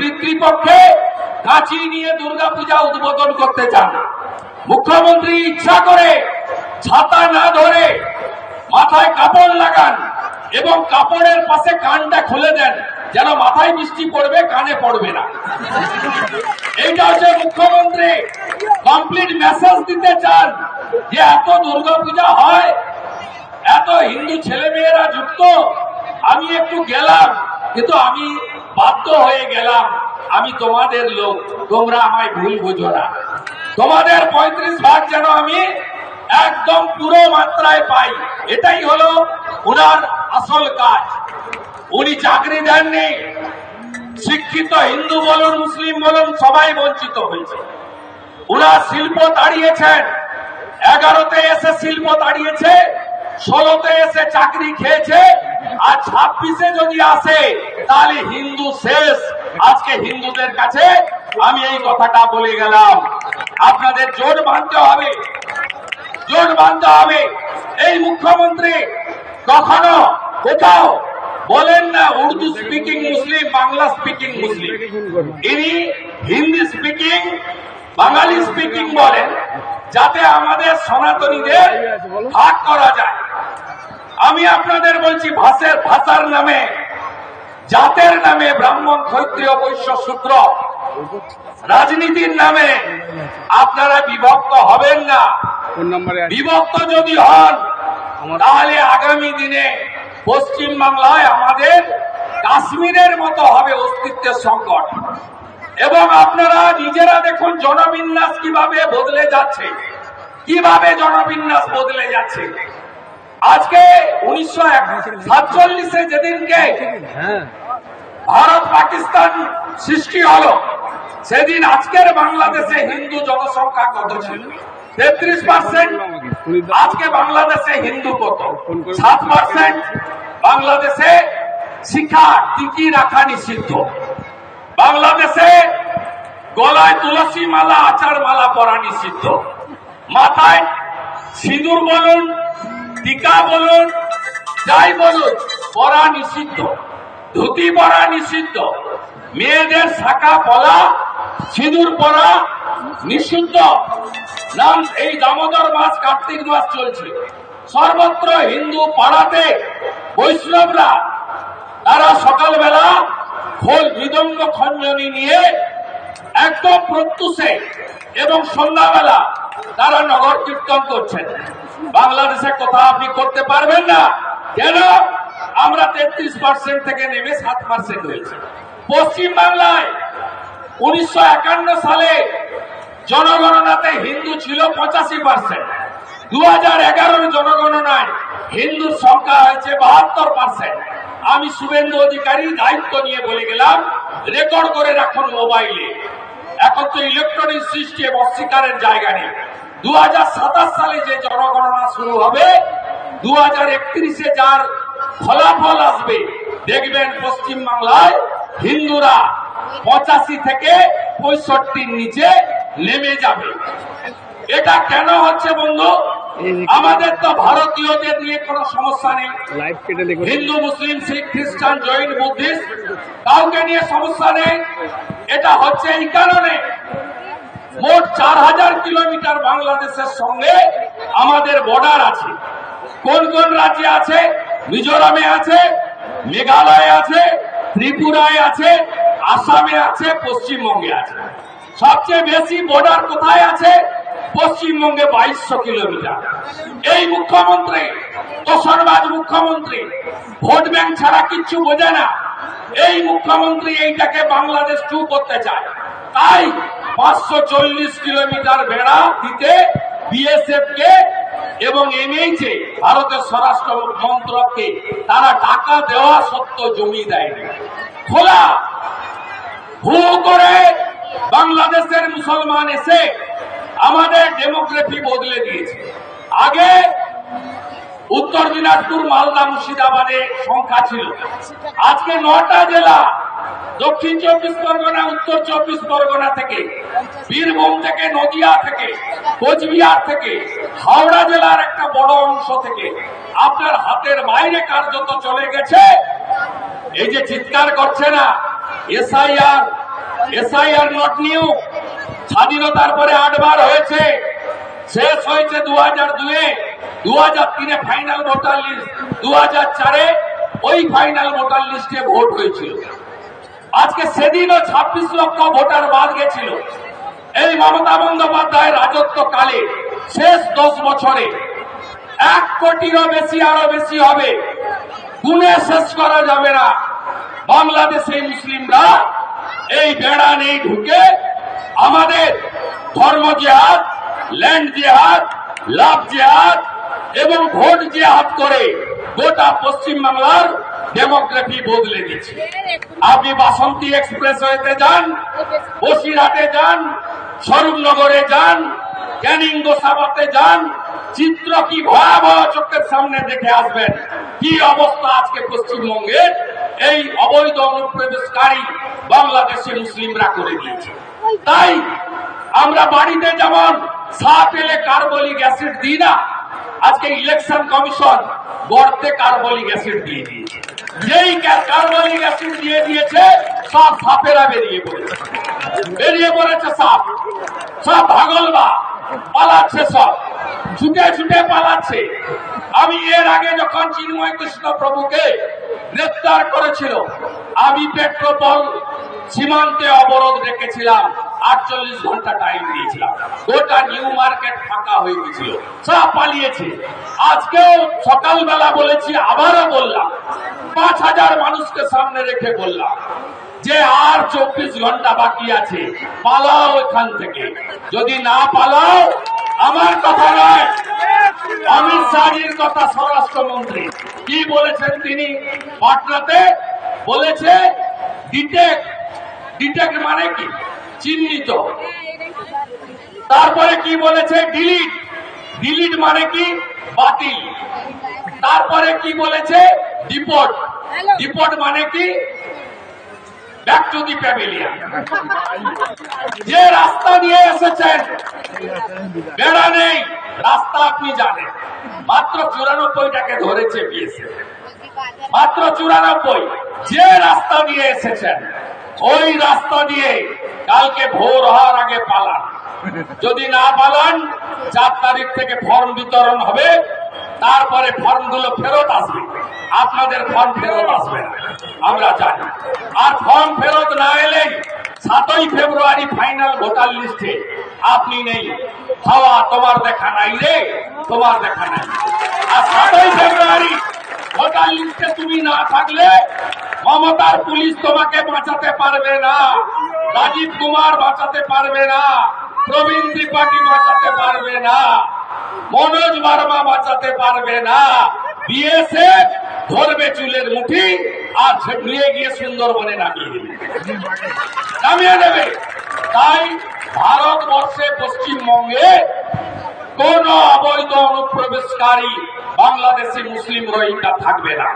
পিতৃপক্ষে কাঁচি নিয়ে দুর্গাপূজা উদ্বোধন করতে চান মুখ্যমন্ত্রী ইচ্ছা করে ছাতা না ধরে মাথায় কাপড় লাগান এবং কাপড়ের পাশে কানটা খুলে দেন, যেন মাথায় বৃষ্টি পড়বে, কানে পড়বে না। এইটা হচ্ছে মুখ্যমন্ত্রী কমপ্লিট মেসেজ দিতে চান যে এত দুর্গাপূজা হয়, এত হিন্দু ছেলে মেয়েরা যুক্ত, আমি একটু গেলাম, কিন্তু আমি বাধ্য হয়ে গেলাম, আমি তোমাদের লোক, তোমরা আমায় ভুল বুঝো না। তোমাদের পঁয়ত্রিশ ভাগ যেন আমি একদম পুরো মাত্রায় পাই, এটাই হলো ওনার আসল কাজ। উনি চাকরি দেননি, শিক্ষিত হিন্দু বলুন, মুসলিম বলুন, সবাই বঞ্চিত হয়েছে। ওরা শিল্প দাঁড়িয়েছেন এগারোতে এসে শিল্প দাঁড়িয়েছে ষোলোতে এসে চাকরি খেয়েছে আর ছাব্বিশে যদি আসে, তাহলে হিন্দু শেষ। আজকে হিন্দুদের কাছে আমি এই কথাটা বলে গেলাম। আপনাদের জোট বাঁধতে হবে। জোট বাঁধতে হবে। এই মুখ্যমন্ত্রী কখনো কোথাও বলেন না, Urdu speaking Muslim, Bangla speaking Muslim. ইনি হিন্দি স্পিকিং বাঙালি স্পিকিং বলেন, যাতে আমাদের সনাতনীদের ভাগ করা যায়। আমি আপনাদের বলছি ভাষের ভাষার নামে জাতের নামে ব্রাহ্মণ ক্ষত্রিয় বৈশ্য শূদ্র। রাজনীতির নামে আপনারা বিভক্ত হবেন না। বিভক্ত যদি হন তাহলে আগামী দিনে পশ্চিম বাংলায় আমাদের কাশ্মীরের মতো হবে অস্তিত্বের সংকট। এবং আপনারা নিজেরা দেখুন জনবিন্যাস কীভাবে বদলে যাচ্ছে। কীভাবে জনবিন্যাস বদলে যাচ্ছে। আজকে উনিশশো সাতচল্লিশে যেদিনকে হ্যাঁ। ভারত পাকিস্তান সৃষ্টি হলো সেদিন আজকের বাংলাদেশে হিন্দু জনসংখ্যা কত ছিল? তেত্রিশ পার্সেন্ট। আজকে বাংলাদেশে হিন্দু কত? সাত পার্সেন্ট। বাংলাদেশে শিক্ষা টিকি রাখা নিষিদ্ধ। বাংলাদেশে গলায় তুলসী মালা আচার মালা পরা নিষিদ্ধ। মাথায় সিঁদুর বলুন টিকা বলুন, যাই বলুন পরা নিষিদ্ধ, ধুতি পরা নিষিদ্ধ, মেয়েদের শাখা পলা, সিঁদুর পরা নিষিদ্ধ। নাম, এই দামোদর মাস কার্তিক মাস চলছে। সর্বত্র হিন্দু পাড়াতে বৈষ্ণবরা, তারা সকালবেলা খোল মৃদঙ্গ খঞ্জনি নিয়ে একদম প্রত্যুষে এবং সন্ধ্যাবেলা তারা নগর কীর্তন করছেন। বাংলাদেশে কোথাও আপনি করতে পারবেন না। কেন? আমরা তেত্রিশ পার্সেন্ট থেকে নেমে সাত পার্সেন্ট হয়েছে। পশ্চিম বাংলায় উনিশশো একান্ন সালে জনগণনাতে হিন্দু ছিল পঁচাশি পার্সেন্ট দু হাজার এগারোর জনগণনায় হিন্দুর সংখ্যা হয়েছে বাহাত্তর পার্সেন্ট আমি শুভেন্দু অধিকারী দায়িত্ব নিয়ে বলে গেলাম, রেকর্ড করে রাখুন মোবাইলে। এখন তো ইলেকট্রনিক সিস্টেম অস্বীকারের জায়গা নেই। দু হাজার সাতাশ সালে যে জনগণনা শুরু হবে দু হাজার একত্রিশে যার ফলাফল আসবে দেখবেন পশ্চিম বাংলায় হিন্দুরা পঁচাশি থেকে পঁয়ষট্টির নিচে নেমে যাবে। এটা কেন হচ্ছে বন্ধু? আমাদের তো ভারতীয়দের নিয়ে কোনো সমস্যা নেই। হিন্দু মুসলিম শিখ খ্রিস্টান জৈন বুদ্ধিস্ট কাউকে নিয়ে সমস্যা নেই। এটা হচ্ছে এই কারণে মোট চার হাজার কিলোমিটার বাংলাদেশের সঙ্গে আমাদের বর্ডার আছে। কোন কোন রাজ্যে আছে? মিজোরামে আছে, মেঘালয়ে আছে, ত্রিপুরায় আছে, আসামে আছে, পশ্চিমবঙ্গে আছে। সবচেয়ে বেশি বর্ডার কোথায় আছে? পশ্চিমবঙ্গে বাইশশো কিলোমিটার। এই মুখ্যমন্ত্রী তোষরবাজ মুখ্যমন্ত্রী, ভোট ব্যাংক ছাড়া কিচ্ছু বোঝে না। এই মুখ্যমন্ত্রী এইটাকে বাংলাদেশ টু করতে চায়। তাই পাঁচশো চল্লিশ কিলোমিটার বেড়া দিতে বিএসএফ কে এবং এমএইচ এ ভারতের স্বরাষ্ট্র মন্ত্রককে, তারা টাকা দেওয়া সত্ত্বেও জমি দেয়নি। খোলা! ভু করে বাংলাদেশের মুসলমান এসে আমাদের ডেমোগ্রাফি বদলে দিয়েছে। আগে উত্তর দিনাজপুর, মালদা, মুর্শিদাবাদে সংখ্যা ছিল। আজকে নটা জেলা, দক্ষিণ চব্বিশ পরগনা, উত্তর চব্বিশ পরগনা থেকে, বীরভূম থেকে, নদিয়া থেকে, কোচবিহার থেকে, হাওড়া জেলার একটা বড় অংশ থেকে আপনার হাতের বাইরে কার্যত চলে গেছে। এই যে চিৎকার করছে না, এসআইআর এসআইআর নট নিউ স্বাধীনতার পরে আটবার হয়েছে, শেষ হয়েছে দু হাজার দুয়ে। দু হাজার তিনে ফাইনাল ভোটার লিস্ট দু হাজার চারে ওই ফাইনাল ভোটার লিস্টে ভোট হয়েছিল। আজকে সেদিনও ছাব্বিশ লক্ষ ভোটার বাদ গেছিল। এই মমতা বন্দ্যোপাধ্যায়ের রাজত্বকালে শেষ দশ বছরে এক কোটিরও বেশি আরও বেশি হবে। গুণে শেষ করা যাবে না। বাংলাদেশে মুসলিমরা এই বেড়া নেই ঢুকে। আমাদের ধর্ম জেহাদ, ল্যান্ড জেহাদ, লাভ জেহাদ এবং ভোট জেহাদ করে গোটা পশ্চিম বাংলার ডেমোগ্রাফি বদলে দিচ্ছে আপনি বাসন্তী এক্সপ্রেস হয়েতে যান, বসিরহাটে যান, স্বরূপনগরে যান, ক্যানিং গোসাবাতে যান, চিত্র কি ভয়াবহ চোখের সামনে দেখে আসবেন, কি অবস্থা আজকে পশ্চিমবঙ্গের? এই অবৈধ অনুপ্রবেশকারী বাংলাদেশি মুসলিমরা করে দিয়েছে। তাই আমরা বাড়িতে যেমন সাপ এলে কার্বলিক অ্যাসিড দিই না আজকে ইলেকশন কমিশন গর্তে কার্বলিক অ্যাসিড দিয়ে দিয়েছে। যেই কার্বলিক অ্যাসিড দিয়ে দিয়েছে, সব সাপেরা বেরিয়ে পড়েছে। বেরিয়ে পড়েছে সাপ। সব ভাগলবা, পালাচ্ছে সব। ছুটে ছুটে পালাচ্ছে। আমি এর আগে যখন চিন্ময় কৃষ্ণ প্রভুকে গ্রেফতার করেছিল, আমি পেট্রোপল সীমান্তে অবরোধ রেখেছিলাম। আটচল্লিশ ঘণ্টা টাইম দিয়েছিলাম। গোটা নিউ মার্কেট ফাঁকা হয়ে গেছিল। সব পালিয়েছে। আজকেও সকালবেলা বলেছি, আবারও বললাম, পাঁচ হাজার মানুষকে সামনে রেখে বললাম যে আর চব্বিশ ঘণ্টা বাকি আছে, পালাও এখান থেকে। যদি না পালাও, আমার কথা নয়। অমিত শাহের কথা স্বরাষ্ট্রমন্ত্রী। কি বলেছেন তিনি? পাটনাতে বলেছে ডিটেক্ট ডিটেক্ট মানে কি? চিহ্নিত। তারপরে কি বলেছে? ডিলিট ডিলিট মানে কি? বাতিল। তারপরে কি বলেছে? ডিপোর্ট ডিপোর্ট মানে কি? ব্যাক টু দি প্যাভিলিয়ন যে রাস্তা দিয়ে এসেছেন বেড়া নেই। রাস্তা আপনি জানেন। মাত্র চুরানব্বইটাকে ধরেছে পিএসএ মাত্র চুরানব্বই। যে রাস্তা নিয়ে এসেছেন ওই রাস্তা দিয়ে কালকে ভোর হওয়ার আগে পালান। যদি না পালান, চার তারিখ থেকে ফর্ম বিতরণ হবে, তারপরে ফর্মগুলো ফেরত আসবে। আপনাদের ফর্ম ফেরত আসবে আমরা জানি। আর ফর্ম ফেরত না এলেই সাতই ফেব্রুয়ারি ফাইনাল ভোটার লিস্টে আপনি নেই। হাওয়া তোমার দেখা নাই রে, তোমার দেখা নাই। আর সাতই ফেব্রুয়ারি লিস্টে তুমি না থাকলে মমতার পুলিশ তোমাকে বাঁচাতে পারবে না। রাজীব কুমার বাঁচাতে পারবে না। প্রবীণ ত্রিপাঠী বাঁচাতে পারবে না। মনোজ বার্মা বাঁচাতে পারবে না। বিএসএফ ধরবে চুলের মুঠি আর নিয়ে গিয়ে সুন্দরবনে নামিয়ে দেবে। নামিয়ে দেবে। তাই ভারতবর্ষে পশ্চিমবঙ্গে কোন অবৈধ অনুপ্রবেশকারী বাংলাদেশি মুসলিম রোহিঙ্গা থাকবে না।